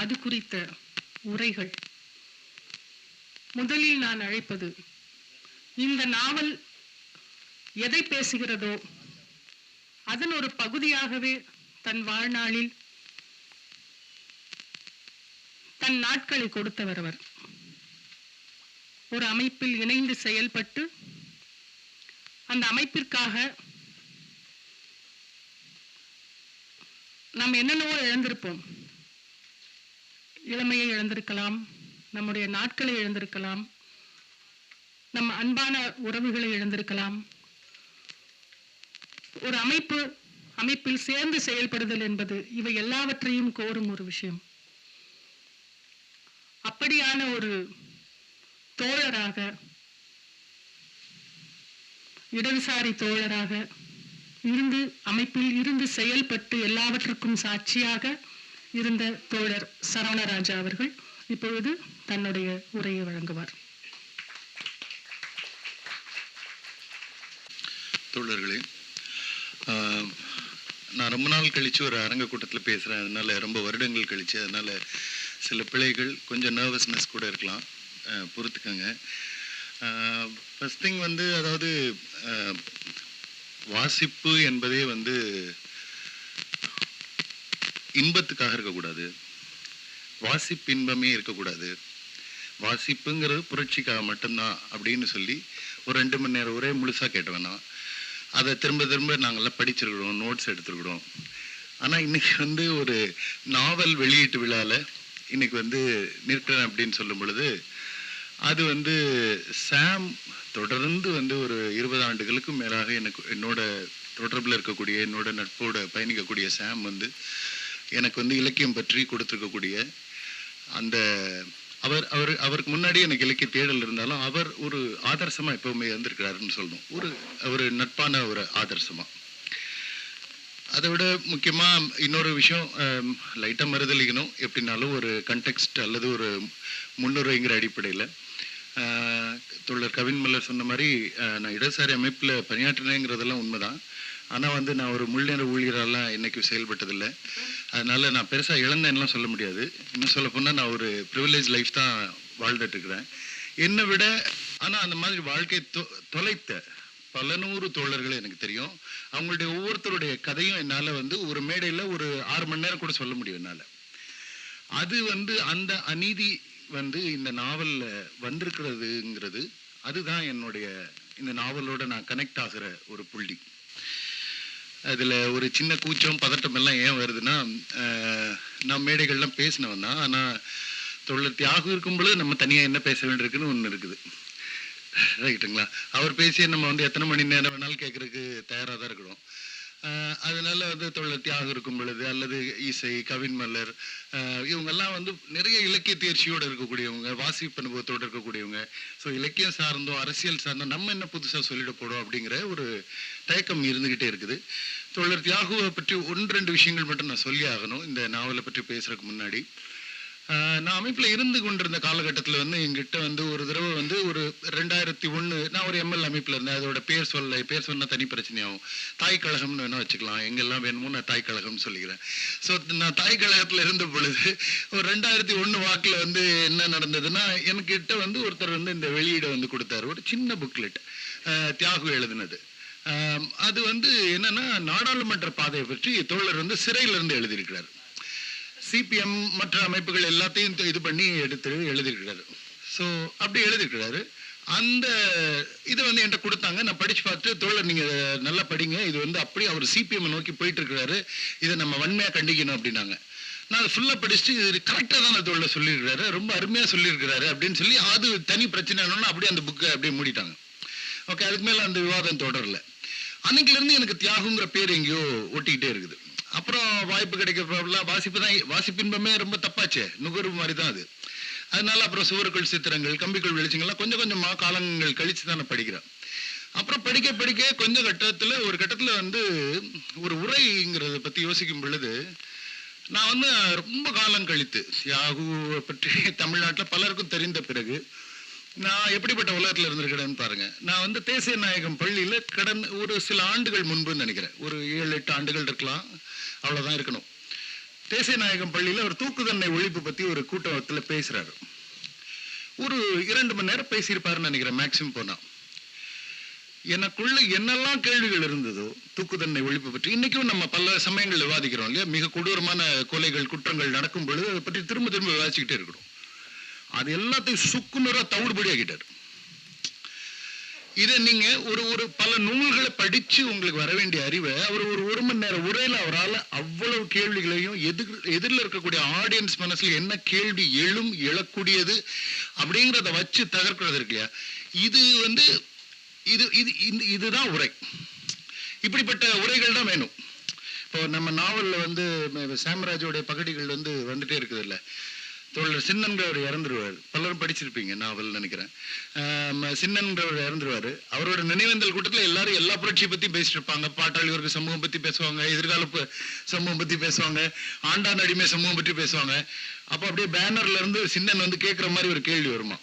அது குறித்த உரைகள். முதலில் நான் அழைப்பது இந்த நாவல் எதை பேசுகிறதோ அதன் ஒரு பகுதியாகவே தன் வாழ்நாளில் தன் நாட்களை கொடுத்தவர் அவர் ஒரு அமைப்பில் இணைந்து செயல்பட்டு அந்த அமைப்பிற்காக நாம் என்னென்னவோ இழந்திருப்போம். இளமையை இழந்திருக்கலாம் நம்முடைய நாட்களை இழந்திருக்கலாம் நம் அன்பான உறவுகளை இழந்திருக்கலாம். ஒரு அமைப்பு அமைப்பில் சேர்ந்து செயல்படுதல் என்பது இவை எல்லாவற்றையும் கோரும் ஒரு விஷயம். அப்படியான ஒரு தோழராக இடதுசாரி தோழராக இருந்து அமைப்பில் இருந்து செயல்பட்டு எல்லாவற்றுக்கும் சாட்சியாக இருந்த தோழர் சரவணராஜா அவர்கள் இப்பொழுது தன்னுடைய உரையை வழங்குவார். தோழர்களே நான் ரொம்ப நாள் கழித்து ஒரு அரங்க கூட்டத்தில் பேசுகிறேன் அதனால் ரொம்ப வருடங்கள் கழித்து அதனால் சில பிழைகள் கொஞ்சம் நர்வஸ்னஸ் கூட இருக்கலாம். பொறுத்துக்கோங்க. ஃபஸ்ட் திங் வந்து அதாவது வாசிப்பு என்பதே வந்து இன்பத்துக்காக இருக்கக்கூடாது. வாசிப்பு இன்பமே இருக்கக்கூடாது. வாசிப்புங்கிறது புரட்சிக்காக மட்டும்தான் அப்படின்னு சொல்லி ஒரு ரெண்டு மணி நேரம் ஒரே முழுசாக கேட்டவேனா அதை திரும்ப திரும்ப நாங்கள்லாம் படிச்சிருக்கிறோம் நோட்ஸ் எடுத்துருக்குறோம். ஆனால் இன்னைக்கு வந்து ஒரு நாவல் வெளியீட்டு விழாவில் இன்னைக்கு வந்து நிற்கிறேன் அப்படின்னு சொல்லும் பொழுது அது வந்து சாம் தொடர்ந்து வந்து ஒரு இருபது ஆண்டுகளுக்கும் மேலாக எனக்கு என்னோட தொடர்பில் இருக்கக்கூடிய என்னோட நட்போட பயணிக்கக்கூடிய சாம் வந்து எனக்கு வந்து இலக்கியம் பற்றி கொடுத்துருக்கக்கூடிய அந்த அவர் அவர் அவருக்கு முன்னாடி எனக்கு இலக்கிய தேடல் இருந்தாலும் அவர் ஒரு ஆதர்சமாக எப்பவுமே இருந்திருக்கிறாருன்னு சொல்லணும். ஒரு ஒரு நட்பான ஒரு ஆதர்சமாக அதை விட முக்கியமாக இன்னொரு விஷயம் லைட்டாக மறுதளிக்கணும் எப்படின்னாலும் ஒரு கண்டெக்ஸ்ட் அல்லது ஒரு முன்னுரைங்கிற அடிப்படையில் தோழர் கவின் மல்லர் சொன்ன மாதிரி நான் இடதுசாரி அமைப்பில் பணியாற்றினேங்கிறதெல்லாம் உண்மைதான். ஆனால் வந்து நான் ஒரு முள்நேர ஊழியரெல்லாம் என்றைக்கும் செயல்பட்டதில்லை. அதனால் நான் பெருசாக இழந்தேன்லாம் சொல்ல முடியாது. இன்னும் சொல்ல போனால் நான் ஒரு ப்ரிவிலேஜ் லைஃப் தான் வாழ்ந்துட்டுருக்கிறேன். என்னை விட ஆனால் அந்த மாதிரி வாழ்க்கை தொ தொலைத்த பல நூறு தோழர்கள் எனக்கு தெரியும். அவங்களுடைய ஒவ்வொருத்தருடைய கதையும் என்னால் வந்து ஒரு மேடையில் ஒரு ஆறு மணி நேரம் கூட சொல்ல முடியும் என்னால். அது வந்து அந்த அநீதி வந்து இந்த நாவலில் வந்திருக்கிறதுங்கிறது அதுதான் என்னுடைய இந்த நாவலோட நான் கனெக்ட் ஆகிற ஒரு புள்ளி. அதில் ஒரு சின்ன கூச்சம் பதட்டம் எல்லாம் ஏன் வருதுன்னா நான் மேடைகள்லாம் பேசினவன் தான். ஆனால் தொழில் தியாகம் இருக்கும் பொழுது நம்ம தனியாக என்ன பேச வேண்டியிருக்குன்னு ஒன்று இருக்குது. ரைட்டுங்களா? அவர் பேசிய நம்ம வந்து எத்தனை மணி நேரம் வேணாலும் கேட்குறதுக்கு தயாராக தான் இருக்கிறோம். அதனால வந்து தொழில் தியாகம் இருக்கும் பொழுது அல்லது இசை கவின் மல்லர் இவங்கெல்லாம் வந்து நிறைய இலக்கிய தேர்ச்சியோடு இருக்கக்கூடியவங்க வாசிப்பு அனுபவத்தோடு இருக்கக்கூடியவங்க. ஸோ இலக்கியம் சார்ந்தோ அரசியல் சார்ந்தோ நம்ம என்ன புதுசாக சொல்லிட போகிறோம் அப்படிங்கிற ஒரு தயக்கம் இருந்துகிட்டே இருக்குது. தொழிலர் தியாகுவை பற்றி ஒன்று ரெண்டு விஷயங்கள் மட்டும் நான் சொல்லி ஆகணும். இந்த நாவலை பற்றி பேசுகிறதுக்கு முன்னாடி. நான் அமைப்பில் இருந்து கொண்டிருந்த காலகட்டத்தில் வந்து எங்கிட்ட வந்து ஒரு தடவை வந்து ஒரு ரெண்டாயிரத்தி ஒன்று நான் ஒரு எம்எல் அமைப்பில் இருந்தேன். அதோட பேர் சொல்ல பேர் சொன்னால் தனி பிரச்சனையாகும். தாய் கழகம்னு வேணால் வச்சுக்கலாம். எங்கெல்லாம் வேணுமோ நான் தாய் கழகம்னு சொல்லிக்கிறேன். ஸோ நான் தாய் கழகத்தில் இருந்த பொழுது ஒரு ரெண்டாயிரத்தி ஒன்று வாக்கில் வந்து என்ன நடந்ததுன்னா என்கிட்ட வந்து ஒருத்தர் வந்து இந்த வெளியீடை வந்து கொடுத்தாரு. ஒரு சின்ன புக்லெட் தியாகு எழுதினது. அது வந்து என்னன்னா நாடாளுமன்ற பாதையை பற்றி தோழர் வந்து சிறையிலிருந்து எழுதியிருக்கிறார். சிபிஎம் மற்ற அமைப்புகள் எல்லாத்தையும் இது பண்ணி எடுத்து எழுதிக்கிறாரு ஸோ அப்படி எழுதிக்கிறாரு அந்த இதை வந்து என்கிட்ட கொடுத்தாங்க. நான் படிச்சு பார்த்துட்டு தோழர் நீங்க நல்லா படிங்க. இது வந்து அப்படியே அவர் சிபிஎம் நோக்கி போயிட்டு இருக்கிறாரு இதை நம்ம வன்மையா கண்டிக்கணும் அப்படின்னாங்க. நான் அதை ஃபுல்லாக படிச்சுட்டு இது கரெக்டாக தான் அந்த தோழர் சொல்லியிருக்கிறாரு. ரொம்ப அருமையாக சொல்லியிருக்கிறாரு அப்படின்னு சொல்லி அது தனி பிரச்சனை அப்படியே அந்த புக்கை அப்படியே மூடிட்டாங்க. ஓகே அதுக்கு மேலே அந்த விவாதம் தொடரல. அன்னைக்குலருந்து எனக்கு தியாகுங்கிற பேர் எங்கேயோ ஒட்டிக்கிட்டே இருக்குது. அப்புறம் வாய்ப்பு கிடைக்கிறப்பெல்லாம் வாசிப்பு தான் வாசிப்பின்பமே ரொம்ப தப்பாச்சே. நுகர்வு மாதிரி தான் அது. அதனால அப்புறம் சுவருக்குள் சித்திரங்கள் கம்பிக்குள் வெளிச்சங்கள்லாம் கொஞ்சம் கொஞ்சமா காலங்கள் கழிச்சு தானே படிக்கிறேன். அப்புறம் படிக்க படிக்க கொஞ்ச கட்டத்தில் ஒரு கட்டத்தில் வந்து ஒரு உரைங்கிறத பற்றி யோசிக்கும் பொழுது நான் வந்து ரொம்ப காலம் கழித்து யாகுவை பற்றி தமிழ்நாட்டில் பலருக்கும் தெரிந்த பிறகு நான் எப்படிப்பட்ட உலகத்தில் இருந்திருக்கிறேன்னு பாருங்க. நான் வந்து தேசிய நாயகம் பள்ளியில் கடந்த ஒரு சில ஆண்டுகள் முன்புன்னு நினைக்கிறேன். ஒரு ஏழு எட்டு ஆண்டுகள் இருக்கலாம். அவ்வளோதான் இருக்கணும். தேசியநாயகம் பள்ளியில் ஒரு தூக்குதண்டனை ஒழிப்பு பற்றி ஒரு கூட்டத்தில் பேசுகிறாரு ஒரு இரண்டு மணி நேரம் பேசியிருப்பாருன்னு நினைக்கிறேன் மேக்சிமம் போனால் எனக்குள்ள என்னெல்லாம் கேள்விகள் இருந்ததோ தூக்கு தண்டனை ஒழிப்பு பற்றி இன்றைக்கும் நம்ம பல சமயங்கள் விவாதிக்கிறோம் இல்லையா? மிக கொடூரமான கொலைகள் குற்றங்கள் நடக்கும் பொழுது அதை பற்றி திரும்ப திரும்ப விவாதிச்சுக்கிட்டே இருக்கிறோம். அது எல்லாத்தையும் சுக்குநூறா தவிடுபடியாக்கிட்டார். இதை நீங்க ஒரு ஒரு பல நூல்களை படிச்சு உங்களுக்கு வர வேண்டிய அறிவை அவர் ஒரு ஒரு மணி நேரம் உரையில அவரால் அவ்வளவு கேள்விகளையும் எதிர் எதிரில் இருக்கக்கூடிய ஆடியன்ஸ் மனசுல என்ன கேள்வி எழும் எழக்கூடியது அப்படிங்கிறத வச்சு தகர்க்கிறது இருக்கு இல்லையா? இது வந்து இது இது இந்த- இதுதான் உரை. இப்படிப்பட்ட உரைகள் தான் வேணும். இப்போ நம்ம நாவலில் வந்து சாம்ராஜோடைய பகடிகள் வந்து வந்துட்டே இருக்குது இல்லை தோழர் சின்னன்கிறவர் இறந்துருவார். பலரும் படிச்சிருப்பீங்க நாவல் நினைக்கிறேன். ஆம், சின்னன்கிறவர் இறந்துருவாரு. அவரோட நினைவேந்தல் கூட்டத்தில் எல்லாரும் எல்லா புரட்சியை பற்றி பேசிட்டு இருப்பாங்க. பாட்டாளி வர்க்க சமூகம் பற்றி பேசுவாங்க எதிர்கால சமூகம் பற்றி பேசுவாங்க ஆண்டான் அடிமை சமூகம் பற்றி பேசுவாங்க. அப்போ அப்படியே பேனர்ல இருந்து சின்னன் வந்து கேட்குற மாதிரி ஒரு கேள்வி வருமா?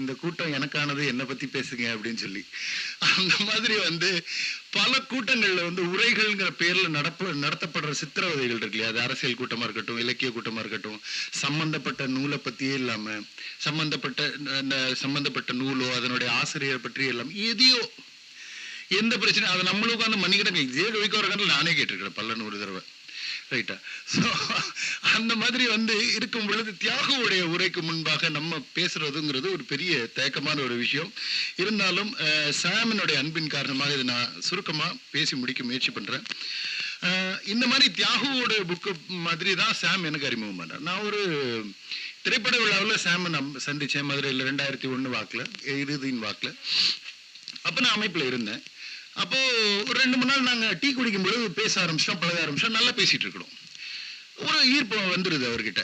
இந்த கூட்டம் எனக்கானது என்னை பற்றி பேசுங்க அப்படின்னு சொல்லி. அந்த மாதிரி வந்து பல கூட்டங்களில் வந்து உரைகள்ங்கிற பேரில் நடப்ப நடத்தப்படுற சித்திரவதைகள் இருக்கு இல்லையா? அது அரசியல் கூட்டமாக இருக்கட்டும் இலக்கிய கூட்டமாக இருக்கட்டும் சம்பந்தப்பட்ட நூலை பற்றியே இல்லாமல் சம்பந்தப்பட்ட அந்த சம்பந்தப்பட்ட நூலோ அதனுடைய ஆசிரியர் பற்றியே இல்லாமல் எதையோ எந்த பிரச்சனையும் அதை நம்மளும் உட்காந்து மன்னிக்கிட்டாங்க. இதே கவிக்கோரகன்ல நானே கேட்டிருக்கிறேன் பல நூறு தடவை. ரைட்டா ஸோ அந்த மாதிரி வந்து இருக்கும் பொழுது தியாகவுடைய உரைக்கு முன்பாக நம்ம பேசுறதுங்கிறது ஒரு பெரிய தயக்கமான ஒரு விஷயம். இருந்தாலும் சாமனுடைய அன்பின் காரணமாக இதை நான் சுருக்கமாக பேசி முடிக்க முயற்சி பண்ணுறேன் இந்த மாதிரி தியாகுவோட புக்கு மாதிரி தான் சாம் எனக்கு அறிமுகம் பண்ணார். நான் ஒரு திரைப்பட விழாவில் சாமை நான் சந்திச்சேன். மதுரையில் ரெண்டாயிரத்தி ஒன்று வாக்கில் இறுதியின் வாக்கில். அப்போ நான் அமைப்பில் இருந்தேன். அப்போ ஒரு ரெண்டு மூணு நாள் நாங்கள் டீ குடிக்கும் பொழுது பேச ஆரம்பிச்சிட்டோம் பழக ஆரம்பிச்சோம் நல்லா பேசிட்டு இருக்கிறோம். ஒரு ஈர்ப்பு வந்துடுது அவர்கிட்ட.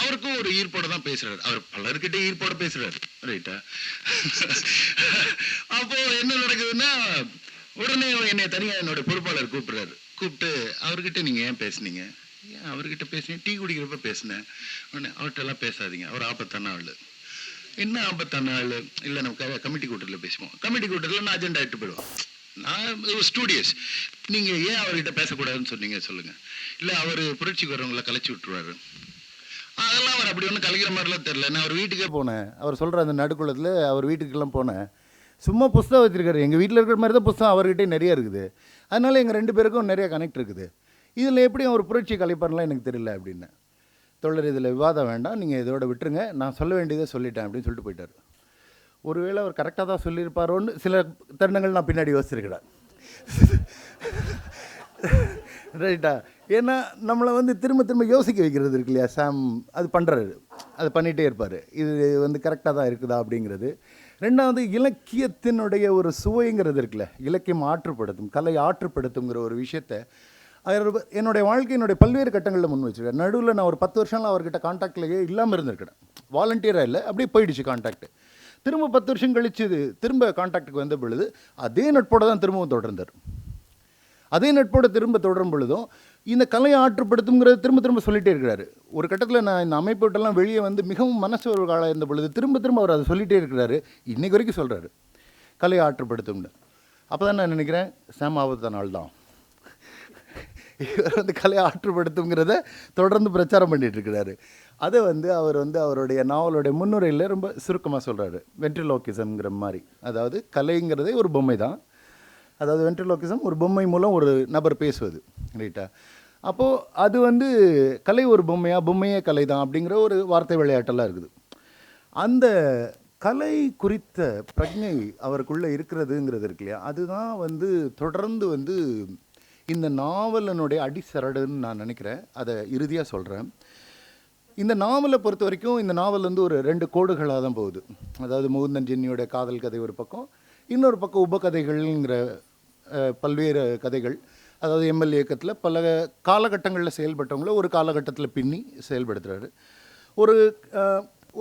அவருக்கும் ஒரு ஈர்ப்போட தான் பேசுறாரு. அவர் பலர்கிட்ட ஈர்ப்போட பேசுறாரு. ரைட்டா அப்போ என்ன நடக்குதுன்னா உடனே என்னை தனியா என்னோட பொறுப்பாளர் கூப்பிடுறாரு. கூப்பிட்டு அவர்கிட்ட நீங்க ஏன் பேசுனீங்க? ஏன் அவர்கிட்ட பேசுனீங்க டீ குடிக்கிறப்ப பேசினேன். உடனே அவர்கிட்ட எல்லாம் பேசாதீங்க. அவர் ஆபத்தான ஆள். என்ன ஆபத்தான ஆள்? இல்லை நம்ம கமிட்டி கூட்டத்தில் பேசுவோம். கமிட்டி கூட்டத்தில் நான் அஜெண்டா இட்டு போயிடுவோம் நான் ஸ்டூடியஸ் நீங்கள் ஏன் அவர்கிட்ட பேசக்கூடாதுன்னு சொன்னீங்க? சொல்லுங்கள் இல்லை அவர் புரட்சிக்கு வரவங்கள கலைச்சி விட்டுருவாரு. அதெல்லாம் அவர் அப்படி ஒன்றும் கலைக்கிற மாதிரிலாம் தெரில நான் அவர் வீட்டுக்கே போனேன். அவர் சொல்கிற அந்த நடுக்குளத்தில் அவர் வீட்டுக்கெல்லாம் போனேன். சும்மா புஸ்தகம் வச்சுருக்காரு. எங்கள் வீட்டில் இருக்கிற மாதிரி தான் புஸ்தகம் அவர்கிட்டே நிறைய இருக்குது. அதனால் எங்கள் ரெண்டு பேருக்கும் நிறைய கனெக்ட் இருக்குது. இதில் எப்படி அவர் புரட்சி கலைப்பார்லாம் எனக்கு தெரியல அப்படின்னு. தொடர் இதில் விவாதம் வேண்டாம். நீங்கள் இதோட விட்டுருங்க. நான் சொல்ல வேண்டியதை சொல்லிட்டேன் அப்படின்னு சொல்லிட்டு போயிட்டார். ஒருவேளை அவர் கரெக்டாக தான் சொல்லியிருப்பாரோன்னு சில தருணங்கள் நான் பின்னாடி யோசிச்சிருக்கிறேன். ரைட்டா ஏன்னா நம்மளை வந்து திரும்ப திரும்ப யோசிக்க வைக்கிறது இருக்கு இல்லையா சாம் அது பண்ணுறாரு அது பண்ணிகிட்டே இருப்பார். இது வந்து கரெக்டாக தான் இருக்குதா அப்படிங்கிறது. ரெண்டாவது இலக்கியத்தினுடைய ஒரு சுவைங்கிறது இருக்குல்ல இலக்கியம் ஆற்றுப்படுத்தும் கலை ஆற்றுப்படுத்துங்கிற ஒரு விஷயத்தை என்னுடைய வாழ்க்கையினுடைய பல்வேறு கட்டங்களில் முன் வச்சுருக்கேன் நடுவில் நான் ஒரு பத்து வருஷம்லாம் அவர்கிட்ட காண்டாக்ட்லேயே இல்லாமல் இருந்திருக்கிறேன். வாலண்டியராக இல்லை அப்படியே போயிடுச்சு காண்டாக்ட் திரும்ப பத்து வருஷம் கழிச்சு இது திரும்ப காண்டாக்டுக்கு வந்த பொழுது அதே நட்போட தான் திரும்பவும் தொடர்ந்தார். அதே நட்போட திரும்ப தொடரும் பொழுதும் இந்த கலையை ஆற்றுப்படுத்துங்கிறத திரும்ப திரும்ப சொல்லிகிட்டே இருக்கிறாரு. ஒரு கட்டத்தில் நான் இந்த அமைப்பு விட்டெல்லாம் வெளியே வந்து மிகவும் மனசு ஒரு காலம் இருந்த பொழுது திரும்ப திரும்ப அவர் அதை சொல்லிகிட்டே இருக்கிறாரு. இன்றைக்கு வரைக்கும் சொல்கிறாரு கலையை ஆற்றுப்படுத்தும்னு. அப்போ தான் நான் நினைக்கிறேன் சாம் ஆபத்த நாள் தான் இவர் வந்து கலையை ஆற்றுப்படுத்துங்கிறத தொடர்ந்து பிரச்சாரம் பண்ணிகிட்டு இருக்கிறாரு அதை வந்து அவர் வந்து அவருடைய நாவலுடைய முன்னுரையில் ரொம்ப சுருக்கமாக சொல்கிறாரு வென்ட்ரிலோக்கிசம்ங்கிற மாதிரி. அதாவது கலைங்கிறதே ஒரு பொம்மை தான். அதாவது வென்ட்ரிலோக்கிசம் ஒரு பொம்மை மூலம் ஒரு நபர் பேசுவது ரைட்டா? அப்போது அது வந்து கலை ஒரு பொம்மையா பொம்மையே கலை தான் அப்படிங்கிற ஒரு வார்த்தை விளையாட்டெல்லாம் இருக்குது. அந்த கலை குறித்த பிரஜை அவருக்குள்ளே இருக்கிறதுங்கிறது இருக்கு இல்லையா? அதுதான் வந்து தொடர்ந்து வந்து இந்த நாவலனுடைய அடிசரடுன்னு நான் நினைக்கிறேன். அதை இறுதியாக சொல்கிறேன் இந்த நாவலை பொறுத்த வரைக்கும் இந்த நாவல் வந்து ஒரு ரெண்டு கோடுகளாக தான் போகுது. அதாவது முகுந்தன் ஜென்னியோட காதல் கதை ஒரு பக்கம் இன்னொரு பக்கம் உபகதைகள்ங்கிற பல்வேறு கதைகள். அதாவது எம்எல்ஏ இயக்கத்தில் பல காலகட்டங்களில் செயல்பட்டவங்கள ஒரு காலகட்டத்தில் பின்னி செயல்படுத்துகிறாரு ஒரு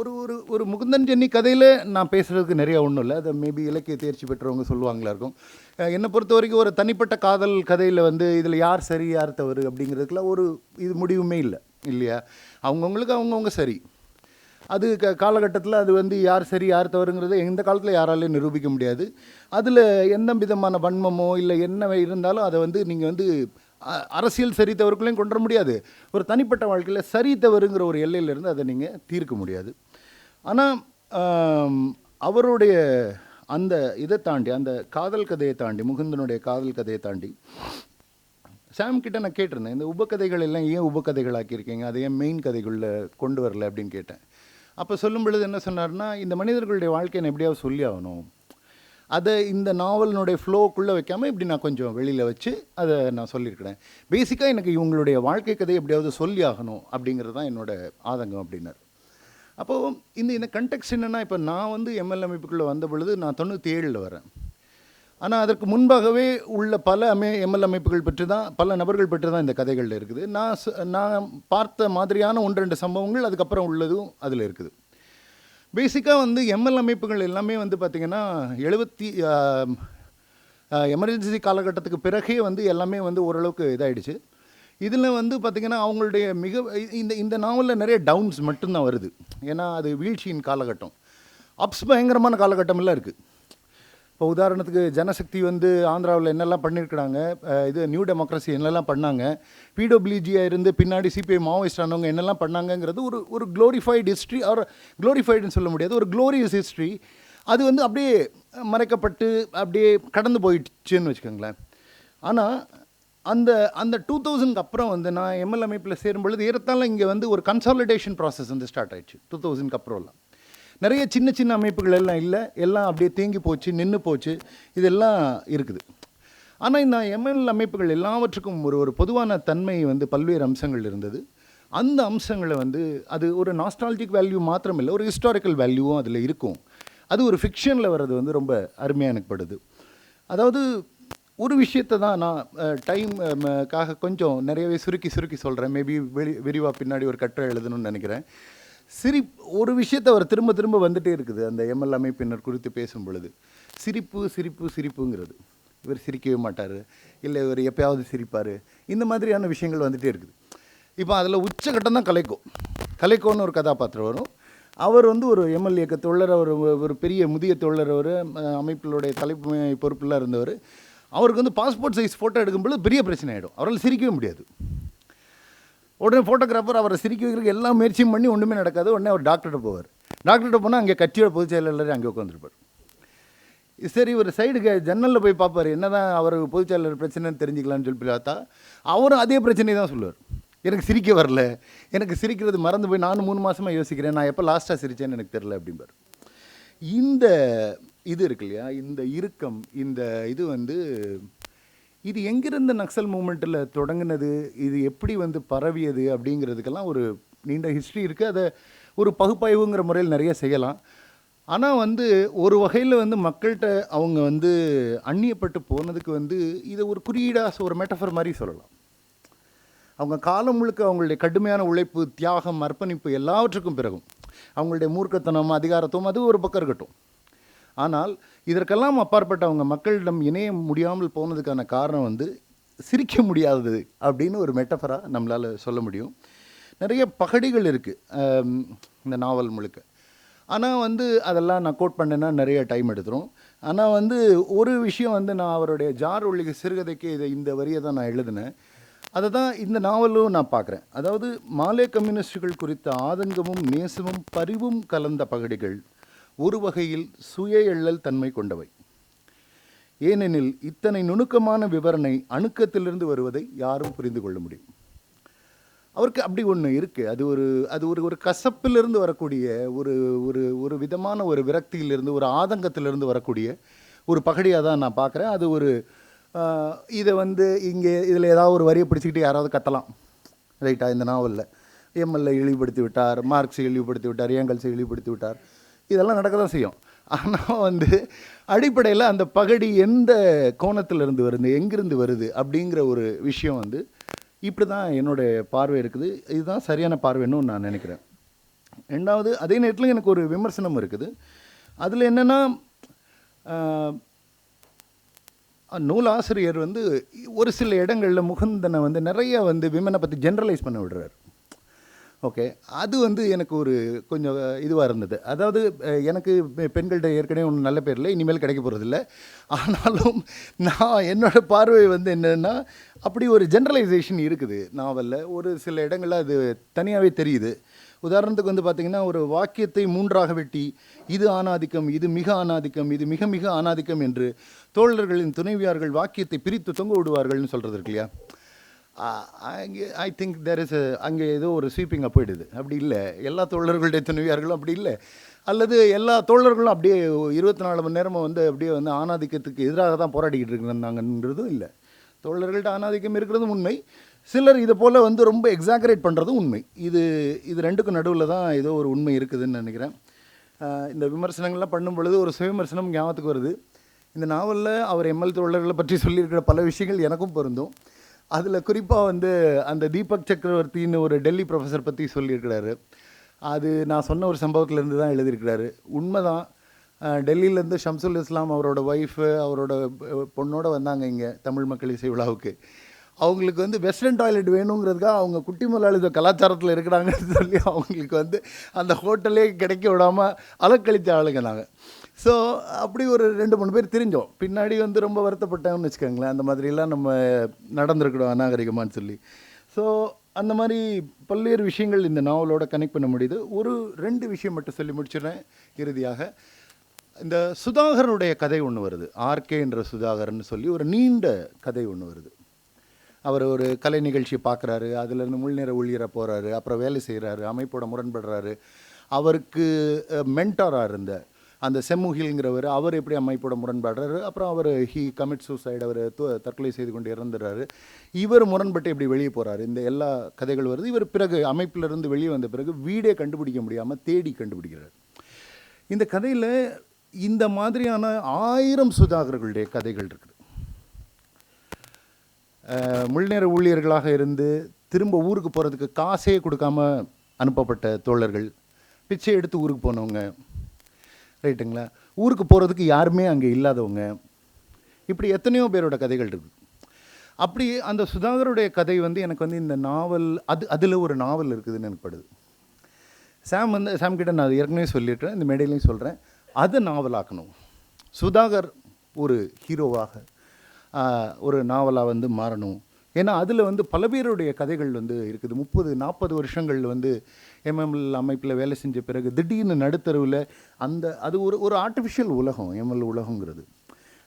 ஒரு ஒரு ஒரு முகுந்தன் ஜென்னி கதையில் நான் பேசுகிறதுக்கு நிறையா ஒன்றும் இல்லை. அதை மேபி இலக்கிய தேர்ச்சி பெற்றவங்க சொல்லுவாங்களா இருக்கும். என்னை பொறுத்த வரைக்கும் ஒரு தனிப்பட்ட காதல் கதையில் வந்து இதில் யார் சரி யார் தவறு அப்படிங்கிறதுக்குலாம் ஒரு இது முடிவுமே இல்லை இல்லையா? அவங்கவுங்களுக்கு அவங்கவுங்க சரி. அது க காலகட்டத்தில் அது வந்து யார் சரி யார் தவறுங்கிறத எந்த காலத்தில் யாராலையும் நிரூபிக்க முடியாது. அதில் எந்த விதமான வன்மமோ இல்லை என்ன இருந்தாலும் அதை வந்து நீங்கள் வந்து அ- அரசியல் சரி தவறுக்குள்ளேயும் கொண்டு வர முடியாது. ஒரு தனிப்பட்ட வாழ்க்கையில் சரி தவறுங்கிற ஒரு எல்லையிலேருந்து அதை நீங்கள் தீர்க்க முடியாது. ஆனால் அவருடைய அந்த இதை தாண்டி அந்த காதல் கதையை தாண்டி முகுந்தனுடைய காதல் கதையை தாண்டி சாம் கிட்ட நான் கேட்டிருந்தேன் இந்த உபக்கதைகள் எல்லாம் ஏன் உபக்கதைகளாக்கியிருக்கீங்க அதை ஏன் மெயின் கதைக்குள்ளே கொண்டு வரல அப்படின்னு கேட்டேன். அப்போ சொல்லும் பொழுது என்ன சொன்னார்னா இந்த மனிதர்களுடைய வாழ்க்கையை நான் எப்படியாவது சொல்லி ஆகணும். அதை இந்த நாவலினுடைய ஃப்ளோக்குள்ளே வைக்காமல் இப்படி நான் கொஞ்சம் வெளியில் வச்சு அதை நான் சொல்லியிருக்கிறேன். பேசிக்காக எனக்கு இவங்களுடைய வாழ்க்கை கதையை எப்படியாவது சொல்லி ஆகணும் அப்படிங்கிறது தான் என்னோட ஆதங்கம் அப்படின்னார். அப்போது இந்த இந்த கண்டெக்ஸ் என்னென்னா இப்போ நான் வந்து எம்எல் அமைப்புக்குள்ளே வந்த பொழுது நான் தொண்ணூற்றி ஏழில் வரேன். ஆனால் அதற்கு முன்பாகவே உள்ள பல அமை எம்எல் அமைப்புகள் பற்றி தான் பல நபர்கள் பற்றி தான் இந்த கதைகளில் இருக்குது. நான் நான் பார்த்த மாதிரியான ஒன்று ரெண்டு சம்பவங்கள் அதுக்கப்புறம் உள்ளதும் அதில் இருக்குது. பேசிக்காக வந்து எம்எல் அமைப்புகள் எல்லாமே வந்து பார்த்திங்கன்னா எழுபத்தி எமர்ஜென்சி காலகட்டத்துக்கு பிறகே வந்து எல்லாமே வந்து ஓரளவுக்கு இதாயிடுச்சு. இதில் வந்து பார்த்திங்கன்னா அவங்களுடைய மிக இந்த இந்த நாவலில் நிறைய டவுன்ஸ் மட்டும்தான் வருது. ஏன்னா அது வீழ்ச்சியின் காலகட்டம். அப்ஸ் பயங்கரமான காலகட்டமெல்லாம் இருக்குது இப்போ உதாரணத்துக்கு ஜனசக்தி வந்து ஆந்திராவில் என்னெல்லாம் பண்ணியிருக்கிறாங்க இது நியூ டெமோக்ரஸி என்னெல்லாம் பண்ணாங்க பிடபிள்யூஜியாக இருந்து பின்னாடி சிபிஐ மாவோயிஸ்ட் ஆனவங்க என்னெல்லாம் பண்ணாங்கங்கிறது ஒரு ஒரு க்ளோரிஃபைடு ஹிஸ்ட்ரி ஆர் க்ளோரிஃபைடுன்னு சொல்ல முடியாது ஒரு க்ளோரியஸ் ஹிஸ்ட்ரி அது வந்து அப்படியே மறைக்கப்பட்டு அப்படியே கடந்து போயிடுச்சுன்னு வச்சுக்கோங்களேன். ஆனால் அந்த அந்த டூ தௌசண்ட்க்கு அப்புறம் வந்து நான் எம்எல் அமைப்பில் சேரும் பொழுது இங்கே வந்து ஒரு கன்சாலிடேஷன் ப்ராசஸ் வந்து ஸ்டார்ட் ஆயிடுச்சு டூ தௌசண்ட்க்கு அப்புறம்லாம். நிறைய சின்ன சின்ன அமைப்புகள் எல்லாம் இல்லை எல்லாம் அப்படியே தேங்கி போச்சு நின்று போச்சு இதெல்லாம் இருக்குது. ஆனால் இந்த எம்எல் அமைப்புகள் எல்லாவற்றுக்கும் ஒரு ஒரு பொதுவான தன்மை வந்து பல்வேறு அம்சங்கள் இருந்தது. அந்த அம்சங்களை வந்து அது ஒரு நாஸ்டாலஜிக் வேல்யூ மாத்திரம் இல்லை ஒரு ஹிஸ்டாரிக்கல் வேல்யூவும் அதில் இருக்கும். அது ஒரு ஃபிக்ஷனில் வர்றது வந்து ரொம்ப அருமையாக எனக்குப்படுது. அதாவது ஒரு விஷயத்தை தான் நான் டைம் காக கொஞ்சம் நிறையவே சுருக்கி சுருக்கி சொல்கிறேன் மேபி வெளி விரிவாக பின்னாடி ஒரு கட்டுரை எழுதணும்னு நினைக்கிறேன். சிரிப் ஒரு விஷயத்தை அவர் திரும்ப திரும்ப வந்துகிட்டே இருக்குது அந்த எம்எல் அமைப்பினர் குறித்து பேசும் பொழுது சிரிப்பு சிரிப்பு சிரிப்புங்கிறது. இவர் சிரிக்கவே மாட்டார். இல்லை இவர் எப்பயாவது சிரிப்பார். இந்த மாதிரியான விஷயங்கள் வந்துகிட்டே இருக்குது. இப்போ அதில் உச்சகட்டம் தான் கலைக்கோ. கலைக்கோன்னு ஒரு கதாபாத்திரம் வரும். அவர் வந்து ஒரு எம்எல்ஏக்கு தொழிலர் அவர் ஒரு பெரிய முதிய தொழிலர் அவர் அமைப்பினுடைய தலைமை பொறுப்பில் இருந்தவர். அவருக்கு வந்து பாஸ்போர்ட் சைஸ் ஃபோட்டோ எடுக்கும்பொழுது பெரிய பிரச்சனை ஆகிடும் அவரால் சிரிக்கவே முடியாது. உடனே ஃபோட்டோகிராஃபர் அவரை சிரிக்க வைக்கிறதுக்கு எல்லா முயற்சியும் பண்ணி ஒன்றுமே நடக்காது. உடனே அவர் டாக்டர்கிட்ட போவார். டாக்டர்கிட்ட போனால் அங்கே கட்சியோட பொதுச் செயலாளர் அங்கே உட்காந்துருப்பார் சரி இவர் சைடுக்கு ஜன்னலில் போய் பார்ப்பார். என்னதான் அவர் பொதுச் செயலாளர் பிரச்சனைன்னு தெரிஞ்சுக்கலாம்னு சொல்லி பார்த்தா அவரும் அதே பிரச்சனையை தான் சொல்லுவார். எனக்கு சிரிக்க வரல. எனக்கு சிரிக்கிறது மறந்து போய் நானும் மூணு மாதமாக யோசிக்கிறேன். நான் எப்போ லாஸ்ட்டாக சிரிச்சேன்னு எனக்கு தெரில அப்படிம்பார். இந்த இது இருக்கு இல்லையா? இந்த இறுக்கம் இந்த இது வந்து இது எங்கிருந்து நக்சல் மூமெண்ட்டில் தொடங்கினது? இது எப்படி வந்து பரவியது? அப்படிங்கிறதுக்கெல்லாம் ஒரு நீண்ட ஹிஸ்ட்ரி இருக்குது அதை ஒரு பகுப்பாய்வுங்கிற முறையில் நிறைய செய்யலாம். ஆனால் வந்து ஒரு வகையில் வந்து மக்கள்கிட்ட அவங்க வந்து அந்நியப்பட்டு போனதுக்கு வந்து இதை ஒரு குறியீடாக ஒரு மெட்டஃபர் மாதிரி சொல்லலாம். அவங்க காலம் முழுக்க அவங்களுடைய கடுமையான உழைப்பு தியாகம் அர்ப்பணிப்பு எல்லாவற்றுக்கும் பிறகும் அவங்களுடைய மூர்க்கத்தனம் அதிகாரத்துவம் அது ஒரு பக்கம் இருக்கட்டும். ஆனால் இதற்கெல்லாம் அப்பாற்பட்ட அவங்க மக்களிடம் இணைய முடியாமல் போனதுக்கான காரணம் வந்து சிரிக்க முடியாதது அப்படின்னு ஒரு மெட்டஃபராக நம்மளால் சொல்ல முடியும். நிறைய பகடிகள் இருக்குது இந்த நாவல் முழுக்க. ஆனால் வந்து அதெல்லாம் நான் கோட் பண்ணேன்னா நிறைய டைம் எடுத்துரும். ஆனால் வந்து ஒரு விஷயம் வந்து நான் அவருடைய ஜார் ஒழிக சிறுகதைக்கு இதை இந்த வரியை தான் நான் எழுதினேன். அதை தான் இந்த நாவலும் நான் பார்க்குறேன். அதாவது மாலே கம்யூனிஸ்டுகள் குறித்த ஆதங்கமும் நேசமும் பரிவும் கலந்த பகடிகள். ஒரு வகையில் சுய எள்ளல் தன்மை கொண்டவை. ஏனெனில் இத்தனை நுணுக்கமான விவரணை அணுக்கத்திலிருந்து வருவதை யாரும் புரிந்து கொள்ள முடியும். அவருக்கு அப்படி ஒன்று இருக்குது அது ஒரு அது ஒரு ஒரு கசப்பிலிருந்து வரக்கூடிய ஒரு ஒரு ஒரு விதமான ஒரு விரக்தியிலிருந்து ஒரு ஆதங்கத்திலிருந்து வரக்கூடிய ஒரு பகடியாக தான் நான் பார்க்குறேன். அது ஒரு இதை வந்து இங்கே இதில் ஏதாவது ஒரு வரியை பிடிச்சிக்கிட்டு யாராவது கத்தலாம். ரைட்டா? இந்த நாவலில் எம்எல்ஏ இழிவுபடுத்தி விட்டார் மார்க்ஸை இழிவுபடுத்தி விட்டார் ஏங்கல்ஸை இழிவுபடுத்தி விட்டார். இதெல்லாம் நடக்க தான் செய்யும். ஆனால் வந்து அடிப்படையில் அந்த பகடி எந்த கோணத்திலிருந்து வருது எங்கிருந்து வருது அப்படிங்கிற ஒரு விஷயம் வந்து இப்படி தான் என்னுடைய பார்வை இருக்குது. இதுதான் சரியான பார்வைன்னு நான் நினைக்கிறேன். ரெண்டாவது அதே நேரத்தில் எனக்கு ஒரு விமர்சனம் இருக்குது. அதில் என்னென்னா நூலாசிரியர் வந்து ஒரு சில இடங்களில் முகுந்தனை வந்து நிறைய வந்து விமனை பற்றி ஜென்ரலைஸ் பண்ண விடுறாரு. ஓகே. அது வந்து எனக்கு ஒரு கொஞ்சம் இதுவாக இருந்தது. அதாவது எனக்கு பெ- பெண்கள்கிட்ட ஏற்கனவே ஒன்றும் நல்ல பேர் இல்லை இனிமேல் கிடைக்க போகிறதில்ல ஆனாலும் நான் என்னோடய பார்வை வந்து என்னென்னா அப்படி ஒரு ஜென்ரலைசேஷன் இருக்குது நாவலில். ஒரு சில இடங்களில் அது தனியாகவே தெரியுது. உதாரணத்துக்கு வந்து பார்த்திங்கன்னா ஒரு வாக்கியத்தை மூன்றாக வெட்டி இது ஆணாதிக்கம் இது மிக ஆணாதிக்கம் இது மிக மிக ஆணாதிக்கம் என்று தோழர்களின் துணைவியார்கள் வாக்கியத்தை பிரித்து தொங்க விடுவார்கள்னு சொல்கிறது இருக்கு இல்லையா? அங்கே ஐ திங்க் தேர் இஸ் அங்கே ஏதோ ஒரு ஸ்வீப்பிங்காக போயிடுது. அப்படி இல்லை. எல்லா தோழர்களுடைய துணைவியார்களும் அப்படி இல்லை. அல்லது எல்லா தோழர்களும் அப்படியே இருபத்தி நாலு மணி நேரமும் வந்து அப்படியே வந்து ஆணாதிக்கத்துக்கு எதிராக தான் போராடிக்கிட்டு இருக்கிறாங்கன்றதும் இல்லை. தோழர்கள்ட்ட ஆணாதிக்கம் இருக்கிறதும் உண்மை. சிலர் இதை போல் வந்து ரொம்ப எக்ஸாகரேட் பண்ணுறதும் உண்மை. இது இது ரெண்டுக்கும் நடுவில் தான் ஏதோ ஒரு உண்மை இருக்குதுன்னு நினைக்கிறேன். இந்த விமர்சனங்கள்லாம் பண்ணும் பொழுது ஒரு சுயவிமர்சனம் ஞாபகத்துக்கு வருது. இந்த நாவலில் அவர் எம்எல் தோழர்களை பற்றி சொல்லியிருக்கிற பல விஷயங்கள் எனக்கும் பொருந்தும். அதில் குறிப்பாக வந்து அந்த தீபக் சக்கரவர்த்தின்னு ஒரு டெல்லி ப்ரொஃபஸர் பற்றி சொல்லியிருக்கிறாரு. அது நான் சொன்ன ஒரு சம்பவத்திலேருந்து தான் எழுதியிருக்கிறாரு. உண்மைதான் தான் டெல்லியிலேருந்து ஷம்சுல் இஸ்லாம் அவரோட ஒய்ஃபு அவரோட பொண்ணோடு பொண்ணோட வந்தாங்க இங்கே தமிழ் மக்கள் இசை விழாவுக்கு. அவங்களுக்கு வந்து வெஸ்டர்ன் டாய்லெட் வேணுங்கிறதுக்காக அவங்க குட்டி முதலாளித்துவ கலாச்சாரத்தில் இருக்கிறாங்கன்னு சொல்லி அவங்களுக்கு வந்து அந்த ஹோட்டலே கிடைக்க விடாமல் அலக்கழித்த ஆளுங்க நாங்கள் ஸோ அப்படி ஒரு ரெண்டு மூணு பேர் தெரிஞ்சோம். பின்னாடி வந்து ரொம்ப வருத்தப்பட்டேன்னு வச்சுக்கோங்களேன். அந்த மாதிரிலாம் நம்ம நடந்திருக்கணும் அநாகரிகமானு சொல்லி. ஸோ அந்த மாதிரி பல்வேறு விஷயங்கள் இந்த நாவலோட கனெக்ட் பண்ண முடியுது. ஒரு ரெண்டு விஷயம் மட்டும் சொல்லி முடிச்சிடுறேன் இறுதியாக. இந்த சுதாகரனுடைய கதை ஒன்று வருது. ஆர்கே என்ற சுதாகர்னு சொல்லி ஒரு நீண்ட கதை ஒன்று வருது. அவர் ஒரு கலை நிகழ்ச்சி பார்க்குறாரு. அதுலேருந்து முழுநேர ஊழியராக போகிறாரு அப்புறம் வேலை செய்கிறாரு அமைப்போட முரண்படுறாரு. அவருக்கு மென்டாராக இருந்த அந்த செம்முகில்ங்கிறவர் அவர் எப்படி அமைப்போட முரண்படுறாரு அப்புறம் அவர் ஹி கமிட் சூசைடு அவர் தற்கொலை செய்து கொண்டு இறந்துடுறாரு. இவர் முரண்பட்டு எப்படி வெளியே போகிறாரு இந்த எல்லா கதைகள் வருது. இவர் பிறகு அமைப்பிலிருந்து வெளியே வந்த பிறகு வீடே கண்டுபிடிக்க முடியாமல் தேடி கண்டுபிடிக்கிறார். இந்த கதையில் இந்த மாதிரியான ஆயிரம் சுதாகர்களுடைய கதைகள் இருக்குது. முள்நேர முழுநேர ஊழியர்களாக இருந்து திரும்ப ஊருக்கு போகிறதுக்கு காசே கொடுக்காம அனுப்பப்பட்ட தோழர்கள் பிச்சை எடுத்து ஊருக்கு போனவங்க ரைட்டுங்களா? ஊருக்கு போகிறதுக்கு யாருமே அங்கே இல்லாதவங்க. இப்படி எத்தனையோ பேரோட கதைகள் இருக்குது அப்படி அந்த சுதாகருடைய கதை வந்து எனக்கு வந்து இந்த நாவல் அது அதில் ஒரு நாவல் இருக்குதுன்னு எனக்கு படுது. சாம் வந்து சாம் கிட்ட நான் ஏற்கனவே சொல்லிட்டேன் இந்த மேடையிலையும் சொல்கிறேன் அதை நாவலாக்கணும். சுதாகர் ஒரு ஹீரோவாக ஒரு நாவலாக வந்து மாறணும். ஏன்னா அதில் வந்து பல பேருடைய கதைகள் வந்து இருக்குது. முப்பது நாற்பது வருஷங்கள் வந்து எம்எம்எல் அமைப்பில் வேலை செஞ்ச பிறகு திடீர்னு நடுத்தருவில் அந்த அது ஒரு ஒரு ஆர்டிஃபிஷியல் உலகம் எம்எல் உலகங்கிறது.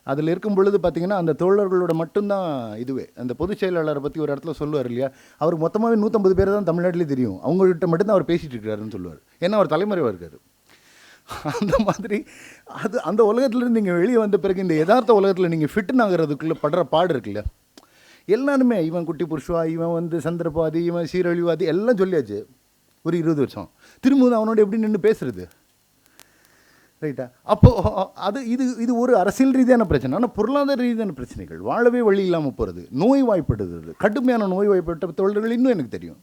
அதில் இருக்கும் பொழுது பார்த்திங்கன்னா அந்த தோழர்களோட மட்டும்தான் இதுவே. அந்த பொதுச் செயலாளரை பற்றி ஒரு இடத்துல சொல்லுவார் இல்லையா? அவருக்கு மொத்தமாகவே நூற்றம்பது பேர் தான் தமிழ்நாட்டிலே தெரியும். அவங்ககிட்ட மட்டும்தான் அவர் பேசிகிட்டு இருக்காருன்னு சொல்லுவார். ஏன்னா அவர் தலைமறைவாக இருக்கார். அந்த மாதிரி அது அந்த உலகத்துலேருந்து நீங்கள் வெளியே வந்த பிறகு இந்த யதார்த்த உலகத்தில் நீங்கள் ஃபிட்னு ஆகிறதுக்குள்ளே படுற பாடு இருக்குல்ல? எல்லாருமே இவன் குட்டி புருஷா இவன் வந்து சந்திரபாதி இவன் சீரழிவாதி எல்லாம் சொல்லியாச்சு. ஒரு இருபது வருஷம். திரும்பவும் அவனோட எப்படி நின்று பேசுறது? ரைட்டா அப்போது அது இது இது ஒரு அரசியல் ரீதியான பிரச்சனை. ஆனால் பொருளாதார ரீதியான பிரச்சனைகள். வாழவே வழி இல்லாமல் போகிறது நோய் வாய்ப்படுது கடுமையான நோய் வாய்ப்பட்ட தோழர்கள் இன்னும் எனக்கு தெரியும்.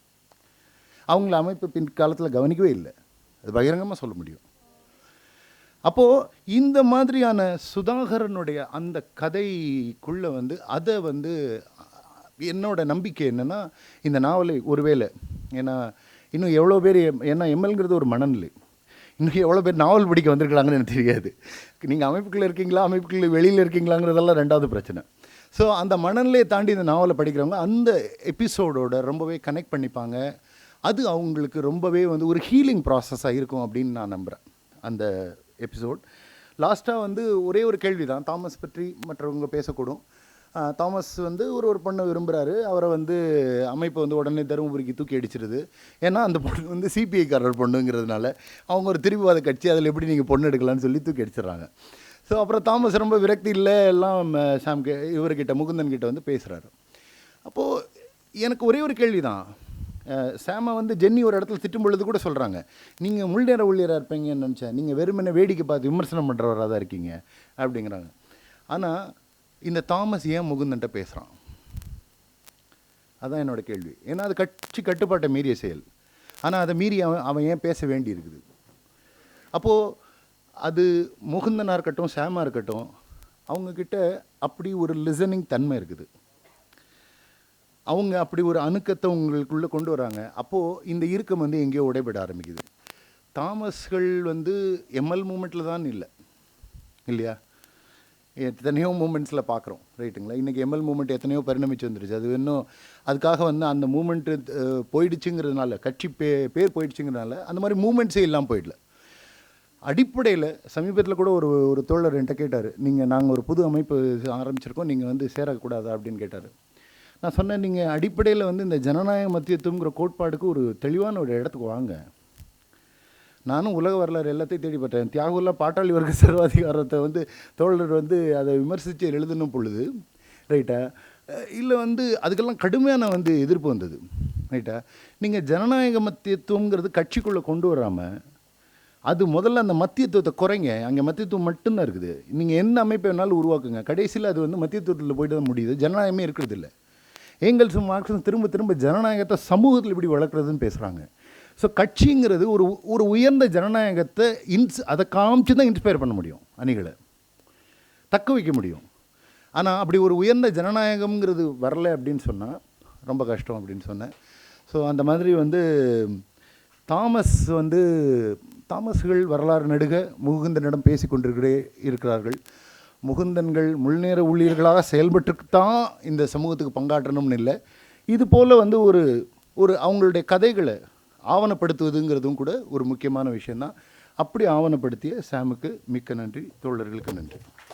அவங்கள அமைப்பு பின்காலத்தில் கவனிக்கவே இல்லை. அது பகிரங்கமாக சொல்ல முடியும். அப்போது இந்த மாதிரியான சுதாகரனுடைய அந்த கதைக்குள்ளே வந்து அதை வந்து என்னோட நம்பிக்கை என்னென்னா இந்த நாவலை ஒருவேளை ஏன்னா இன்னும் எவ்வளோ பேர் எம்- ஏன்னா எம்எல்ங்கிறது ஒரு மனநிலை. இன்னும் எவ்வளோ பேர் நாவல் படிக்க வந்திருக்கலாங்கன்னு எனக்கு தெரியாது. நீங்கள் அமைப்புக்குள்ளே இருக்கீங்களா அமைப்புக்குள்ளே வெளியில் இருக்கீங்களாங்கிறதெல்லாம் ரெண்டாவது பிரச்சனை. ஸோ அந்த மனநிலையை தாண்டி இந்த நாவலை படிக்கிறவங்க அந்த எபிசோடோட ரொம்பவே கனெக்ட் பண்ணிப்பாங்க. அது அவங்களுக்கு ரொம்பவே வந்து ஒரு ஹீலிங் ப்ராசஸாக இருக்கும் அப்படின்னு நான் நம்புகிறேன் அந்த எபிசோட் லாஸ்ட்டாக வந்து ஒரே ஒரு கேள்வி தான் தாமஸ் பற்றி மற்றவங்க பேசக்கூடும். தாமஸ் வந்து ஒரு ஒரு பொண்ணை விரும்புகிறாரு அவரை வந்து அமைப்பு வந்து உடனே தருமபுரிக்கு தூக்கி அடிச்சிருது. ஏன்னா அந்த பொண்ணு வந்து சிபிஐக்காரர் பொண்ணுங்கிறதுனால அவங்க ஒரு திரும்பிவாத கட்சி அதில் எப்படி நீங்கள் பொண்ணு எடுக்கலாம்னு சொல்லி தூக்கி அடிச்சிடுறாங்க. ஸோ அப்புறம் தாமஸ் ரொம்ப விரக்தி இல்லை எல்லாம் சாம் கே இவர்கிட்ட முகுந்தன் கிட்ட வந்து பேசுகிறாரு அப்போது எனக்கு ஒரே ஒரு கேள்வி தான் சாமை வந்து ஜென்னி ஒரு இடத்துல திட்டும் பொழுது கூட சொல்கிறாங்க நீங்கள் முள்நேர ஊழியராக இருப்பீங்கன்னு நினச்சேன். நீங்கள் வெறுமனே வேடிக்கை பார்த்து விமர்சனம் பண்ணுறவராக தான் இருக்கீங்க. அப்படிங்கிறாங்க. ஆனால் இந்த தாமஸ் ஏன் முகுந்தன்ட்ட பேசுகிறான் அதான் என்னோட கேள்வி. ஏன்னா அது கட்சி கட்டுப்பாட்டை மீறிய செயல். ஆனால் அதை மீறி அவன் அவன் ஏன் பேச வேண்டி இருக்குது அப்போது அது முகுந்தனாக இருக்கட்டும் சாமாக இருக்கட்டும் அவங்கக்கிட்ட அப்படி ஒரு லிசனிங் தன்மை இருக்குது. அவங்க அப்படி ஒரு அணுக்கத்தை உங்களுக்குள்ளே கொண்டு வராங்க. அப்போது இந்த இறுக்கம் வந்து எங்கேயோ உடைபட ஆரம்பிக்குது. தாமஸ்கள் வந்து எம்எல் மூமெண்ட்டில் தான் இல்லை. இல்லையா? எத்தனையோ மூமெண்ட்ஸில் பார்க்குறோம் ரைட்டுங்களா இன்றைக்கி எம்எல் மூமெண்ட் எத்தனையோ பரிணமிச்சு வந்துருச்சு. அது இன்னும் அதுக்காக வந்து அந்த மூமெண்ட்டு போயிடுச்சுங்கிறதுனால கட்சி பே பேர் போயிடுச்சுங்கிறதுனால அந்த மாதிரி மூமெண்ட்ஸே இல்லாமல் போயிடல. அடிப்படையில் சமீபத்தில் கூட ஒரு ஒரு தோழர் என்கிட்ட கேட்டார் நீங்கள் நாங்கள் ஒரு புது அமைப்பு ஆரம்பிச்சிருக்கோம் நீங்கள் வந்து சேரக்கூடாதா? அப்படின்னு கேட்டார். நான் சொன்னேன் நீங்கள் அடிப்படையில் வந்து இந்த ஜனநாயக மத்தியத்துவங்கிற கோட்பாடுக்கு ஒரு தெளிவான ஒரு இடத்துக்கு வாங்க. நானும் உலக வரலாறு எல்லாத்தையும் தேடி பார்த்தேன். தியாகுல்லா பாட்டாளி வர்க்க சர்வாதிகாரத்தை வந்து தோழர் வந்து அதை விமர்சித்து எழுதணும் பொழுது ரைட்டா இல்லை வந்து அதுக்கெல்லாம் கடுமையான வந்து எதிர்ப்பு வந்தது ரைட்டா நீங்கள் ஜனநாயக மத்தியத்துவங்கிறது கட்சிக்குள்ளே கொண்டு வராமல் அது முதல்ல அந்த மத்தியத்துவத்தை குறைங்க. அங்கே மத்தியத்துவம் மட்டும்தான் இருக்குது. நீங்கள் எந்த அமைப்பை வேணாலும் உருவாக்குங்க. கடைசியில் அது வந்து மத்தியத்துவத்தில் போயிட்டு தான் முடியுது. ஜனநாயகமே இருக்கிறது இல்லை ஏங்கல்ஸும் மார்க்ஸும் திரும்ப திரும்ப ஜனநாயகத்தை சமூகத்தில் இப்படி வளர்க்குறதுன்னு பேசுகிறாங்க ஸோ கட்சிங்கிறது ஒரு ஒரு உயர்ந்த ஜனநாயகத்தை இன்ஸ் அதை காமிச்சு தான் இன்ஸ்பயர் பண்ண முடியும் அணிகளை. தக்க வைக்க முடியும். ஆனால் அப்படி ஒரு உயர்ந்த ஜனநாயகம்ங்கிறது வரல அப்படின்னு சொன்னால் ரொம்ப கஷ்டம் அப்படின்னு சொன்னேன். ஸோ அந்த மாதிரி வந்து தாமஸ் வந்து தாமஸ்கள் வரலாறு நடுக முகுந்தனிடம் பேசி கொண்டிருக்கிறே இருக்கிறார்கள். முகுந்தன்கள் முழுநேர ஊழியர்களாக செயல்பட்டு தான் இந்த சமூகத்துக்கு பங்காற்றணும்னு இல்லை. இது போல் வந்து ஒரு ஒரு அவங்களுடைய கதைகளை ஆவணப்படுத்துவதுங்கிறதும் கூட ஒரு முக்கியமான விஷயந்தான். அப்படி ஆவணப்படுத்திய சாமுக்கு மிக்க நன்றி தோழர்களுக்கு நன்றி.